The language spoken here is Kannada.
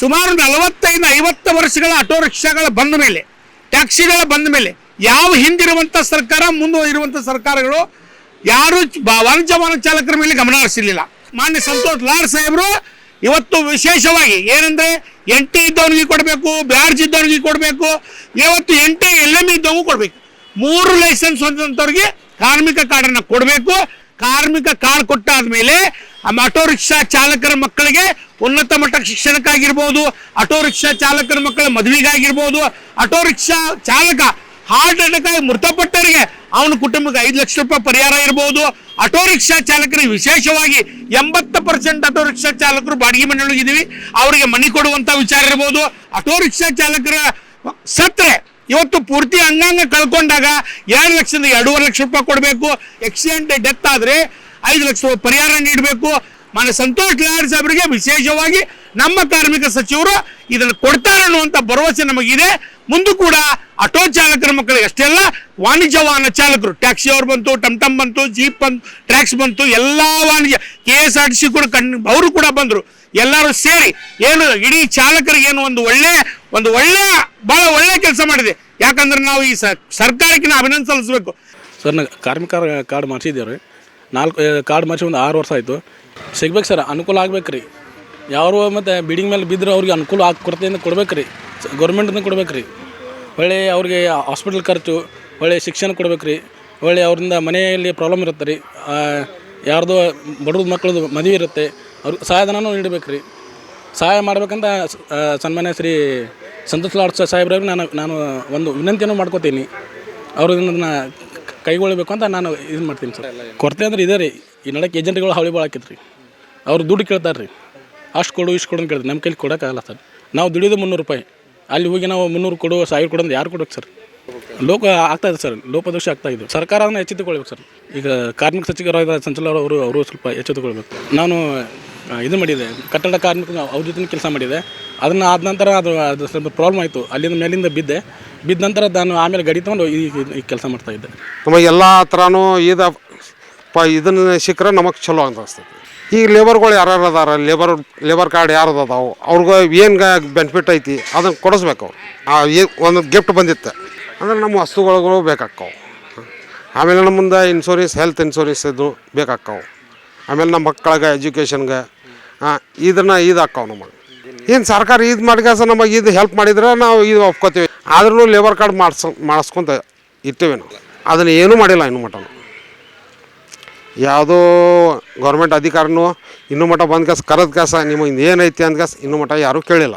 ಸುಮಾರು ನಲವತ್ತೈದು ಐವತ್ತು ವರ್ಷಗಳ ಆಟೋ ರಿಕ್ಷಾಗಳ ಬಂದ ಮೇಲೆ, ಟ್ಯಾಕ್ಸಿಗಳ ಬಂದ ಮೇಲೆ, ಯಾವ ಹಿಂದಿರುವಂಥ ಸರ್ಕಾರ ಮುಂದೆ ಇರುವಂಥ ಸರ್ಕಾರಗಳು ಯಾರು ವಾಣಿಜ್ಯ ವಾಹನ ಚಾಲಕರ ಮೇಲೆ ಗಮನ ಹರಿಸಿರ್ಲಿಲ್ಲ. ಮಾನ್ಯ ಸಂತೋಷ್ ಲಾಡ್ ಸಾಹೇಬರು, ಇವತ್ತು ವಿಶೇಷವಾಗಿ ಏನಂದ್ರೆ ಎನ್ ಟಿ ಇದ್ದವನಿಗೆ ಕೊಡಬೇಕು ಬ್ಯಾರ್ಜ್ ಇದ್ದವನಿಗೆ ಕೊಡಬೇಕು, ಇವತ್ತು ಎನ್ ಟಿ ಎಲ್ ಎಂ ಇದ್ದವನಿಗೂ ಕೊಡಬೇಕು. ಮೂರು ಲೈಸೆನ್ಸ್ ಹೊಂದಿದಂಥವ್ರಿಗೆ ಕಾರ್ಮಿಕ ಕಾರ್ಡನ್ನು ಕೊಡಬೇಕು. ಕಾರ್ಮಿಕ ಕಾರ್ಡ್ ಕೊಟ್ಟಾದ್ಮೇಲೆ ಆ ಆಟೋ ರಿಕ್ಷಾ ಚಾಲಕರ ಮಕ್ಕಳಿಗೆ ಉನ್ನತ ಮಟ್ಟ ಶಿಕ್ಷಣಕ್ಕಾಗಿರ್ಬೋದು, ಆಟೋ ರಿಕ್ಷಾ ಚಾಲಕರ ಮಕ್ಕಳ ಮದುವೆಗಾಗಿರ್ಬೋದು, ಆಟೋ ರಿಕ್ಷಾ ಚಾಲಕ ಹಾರ್ಟ್ ಅಟ್ಯಾಕ್ ಆಗಿ ಮೃತಪಟ್ಟವರಿಗೆ ಅವನ ಕುಟುಂಬಕ್ಕೆ ಐದು ಲಕ್ಷ ರೂಪಾಯಿ ಪರಿಹಾರ ಇರ್ಬೋದು. ಆಟೋ ರಿಕ್ಷಾ ಚಾಲಕರಿಗೆ ವಿಶೇಷವಾಗಿ ಎಂಬತ್ತು ಪರ್ಸೆಂಟ್ ಆಟೋ ರಿಕ್ಷಾ ಚಾಲಕರು ಬಾಡಿಗೆ ಮನೆಯೊಳಗಿದ್ದೀವಿ. ಅವರಿಗೆ ಮನೆ ಕೊಡುವಂತ ವಿಚಾರ ಇರ್ಬೋದು. ಆಟೋ ರಿಕ್ಷಾ ಚಾಲಕರ ಸತ್ರೆ ಇವತ್ತು ಪೂರ್ತಿ ಅಂಗಾಂಗ ಕಳ್ಕೊಂಡಾಗ ಎರಡು ಲಕ್ಷದಿಂದ ಎರಡೂವರೆ ಲಕ್ಷ ರೂಪಾಯಿ ಕೊಡಬೇಕು. ಆಕ್ಸಿಡೆಂಟ್ ಡೆತ್ ಆದರೆ ಐದು ಲಕ್ಷ ರೂಪಾಯಿ ಪರಿಹಾರ ನೀಡಬೇಕು. ಮಾನ್ಯ ಸಂತೋಷ್ ಲಾಡ್ ಸಾಹೇಬರಿಗೆ ವಿಶೇಷವಾಗಿ ನಮ್ಮ ಕಾರ್ಮಿಕ ಸಚಿವರು ಇದನ್ನು ಕೊಡ್ತಾರೆ ಅನ್ನುವಂಥ ಭರವಸೆ ನಮಗಿದೆ. ಮುಂದೂ ಕೂಡ ಆಟೋ ಚಾಲಕರ ಮಕ್ಕಳಿಗೆ ಅಷ್ಟೇ ಅಲ್ಲ, ವಾಣಿಜ್ಯ ವಾಹನ ಚಾಲಕರು, ಟ್ಯಾಕ್ಸಿ ಅವ್ರು ಬಂತು ಟಮ್ಟಮ್ ಟಮ್ ಬಂತು, ಜೀಪ್ ಬಂತು, ಟ್ರ್ಯಾಕ್ಸ್ ಬಂತು, ಎಲ್ಲ ವಾಣಿಜ್ಯ, K S R T C ಕೂಡ ಕಣ್, ಅವರು ಕೂಡ ಬಂದರು. ಎಲ್ಲರೂ ಸೇರಿ ಏನು ಇಡೀ ಚಾಲಕರಿಗೆ ಏನು ಒಂದು ಒಳ್ಳೆ ಒಂದು ಒಳ್ಳೆ, ಬಹಳ ಒಳ್ಳೆ ಕೆಲಸ ಮಾಡಿದೆ. ಯಾಕಂದ್ರೆ ನಾವು ಈ ಸರ್ಕಾರಕ್ಕೆ ನಾವು ಅಭಿನಂದನೆ ಸಲ್ಲಿಸಬೇಕು. ಸರ್, ನಾ ಕಾರ್ಮಿಕ ಕಾರ್ಡ್ ಮಾಡಿಸಿದ್ದೇವೆ. ನಾಲ್ಕು ಕಾರ್ಡ್ ಮಾಡಿಸಿ ಒಂದು ಆರು ವರ್ಷ ಆಯಿತು. ಸಿಗ್ಬೇಕು ಸರ್, ಅನುಕೂಲ ಆಗ್ಬೇಕು ರೀ ಯಾರು ಮತ್ತು ಬಿಡಿಂಗ್ ಮೇಲೆ ಬಿದ್ದರೆ ಅವ್ರಿಗೆ ಅನುಕೂಲ ಆಗಿ ಕೊರತೆಯಿಂದ ಕೊಡ್ಬೇಕು ರೀ ಗೌರ್ಮೆಂಟಿಂದ ಕೊಡ್ಬೇಕು ರೀ ಒಳ್ಳೆ ಅವ್ರಿಗೆ ಹಾಸ್ಪಿಟಲ್ ಖರ್ಚು, ಒಳ್ಳೆ ಶಿಕ್ಷಣ ಕೊಡ್ಬೇಕು ರೀ ಒಳ್ಳೆ ಅವರಿಂದ ಮನೆಯಲ್ಲಿ ಪ್ರಾಬ್ಲಮ್ ಇರುತ್ತೆ ರೀ. ಯಾರ್ದೋ ಬಡವ್ರ ಮಕ್ಕಳದು ಮದುವೆ ಇರುತ್ತೆ. ಅವ್ರಿಗೆ ಸಹಾಯಧನೂ ನೀಡಬೇಕು ರೀ ಸಹಾಯ ಮಾಡ್ಬೇಕಂತ ಸನ್ಮಾನ್ಯ ಶ್ರೀ ಸಂತೋಷ್ ಲಾಡ್ ಸಾಹೇಬ್ರವ್ರಿಗೆ ನಾನು ನಾನು ಒಂದು ವಿನಂತಿಯನ್ನು ಮಾಡ್ಕೋತೀನಿ. ಅವರು ಕೈಗೊಳ್ಳಬೇಕು ಅಂತ ನಾನು ಇದು ಮಾಡ್ತೀನಿ ಸರ್. ಕೊರತೆ ಅಂದ್ರೆ ಇದೇ ರೀ. ಈ ನಡಕ್ಕೆ ಏಜೆಂಟ್ಗಳು ಹಾವಳಿ ಭಾಳ ಆಕೈತೆ ಅವ್ರು ದುಡ್ಡು ಕೇಳ್ತಾರೆ ರೀ. ಅಷ್ಟು ಕೊಡು, ಇಷ್ಟು ಕೊಡು ಅಂತ ಕೇಳ್ತಾರೆ. ನಮ್ಮ ಕೈಲಿ ಕೊಡೋಕ್ಕಾಗಲ್ಲ ಸರ್. ನಾವು ದುಡಿದು ಮುನ್ನೂರು ರೂಪಾಯಿ. ಅಲ್ಲಿ ಹೋಗಿ ನಾವು ಮುನ್ನೂರು ಕೊಡು, ಸಾವಿರ ಕೊಡು ಅಂತ ಯಾರು ಕೊಡಬೇಕು ಸರ್? ಲೋಕ ಇದೆ ಸರ್. ಲೋಪದೋಷ ಆಗ್ತಾ ಇದೆ. ಸರ್ಕಾರ ಅದನ್ನು ಎಚ್ಚೆತ್ತುಕೊಳ್ಬೇಕು ಸರ್. ಈಗ ಕಾರ್ಮಿಕ ಸಚಿವರಾದ ಸಂಚಲನ ಅವರು ಅವರು ಸ್ವಲ್ಪ ಎಚ್ಚೆತ್ತುಕೊಳ್ಬೇಕು. ನಾನು ಇದು ಮಾಡಿದೆ. ಕಟ್ಟಡ ಕಾರ್ಮಿಕ ಅವ್ರ ಜೊತೆ ಕೆಲಸ ಮಾಡಿದೆ. ಅದನ್ನು ಆದ ನಂತರ ಅದು ಅದು ಸ್ವಲ್ಪ ಪ್ರಾಬ್ಲಮ್ ಆಯಿತು. ಅಲ್ಲಿಂದ ಮೇಲಿಂದ ಬಿದ್ದೆ. ಬಿದ್ದ ನಂತರ ನಾನು ಆಮೇಲೆ ಗಡಿ ತೊಗೊಂಡು ಈ ಕೆಲಸ ಮಾಡ್ತಾ ಇದ್ದೆ. ನಮಗೆ ಎಲ್ಲ ಥರನೂ ಇದು ಪ ಇದನ್ನು ಸಿಕ್ಕರೆ ನಮಗೆ ಚಲೋ ಅನಿಸ್ತೈತಿ ಈಗ ಲೇಬರ್ಗಳು ಯಾರ್ಯಾರು ಅದಾರ ಲೇಬರ್ ಲೇಬರ್ ಕಾರ್ಡ್ ಯಾರು ಅದಾವು, ಅವ್ರಿಗೆ ಏನು ಬೆನಿಫಿಟ್ ಐತಿ ಅದನ್ನು ಕೊಡಿಸ್ಬೇಕು ಅವ್ರು. ಒಂದು ಗಿಫ್ಟ್ ಬಂದಿತ್ತು. ಅಂದ್ರೆ ನಮ್ಮ ವಸ್ತುಗಳು ಬೇಕಾಕ್ಕವು ಆಮೇಲೆ ನಮ್ಮ ಮುಂದೆ ಇನ್ಶೂರೆನ್ಸ್ ಹೆಲ್ತ್ ಇನ್ಶೂರೆನ್ಸ್ ಇದು ಬೇಕಾಕ್ಕವು ಆಮೇಲೆ ನಮ್ಮ ಮಕ್ಕಳಿಗೆ ಎಜುಕೇಷನ್ಗೆ ಇದನ್ನ ಇದು ಆಕ್ಕವು ನಮಗೆ. ಏನು ಸರ್ಕಾರ ಇದು ಮಾಡಿಕಾಸ ನಮಗೆ ಇದು ಹೆಲ್ಪ್ ಮಾಡಿದ್ರೆ ನಾವು ಇದು ಒಪ್ಕೋತೀವಿ. ಆದ್ರೂ ಲೇಬರ್ ಕಾರ್ಡ್ ಮಾಡಿಸ್, ಮಾಡಿಸ್ಕೊಂತ ಇರ್ತೀವಿ ನಾವು. ಅದನ್ನು ಏನೂ ಮಾಡಿಲ್ಲ ಇನ್ನು ಮಟ ಯಾವುದೋ ಗೌರ್ಮೆಂಟ್ ಅಧಿಕಾರಿನೂ ಇನ್ನು ಮಟ್ಟ ಬಂದ ಕೆಸ, ಕರೆದ ಕೆಸ, ನಿಮಗೆ ಏನೈತಿ ಅಂದ ಕಾಸ ಇನ್ನೂ ಮಟ್ಟ ಯಾರೂ ಕೇಳಿಲ್ಲ.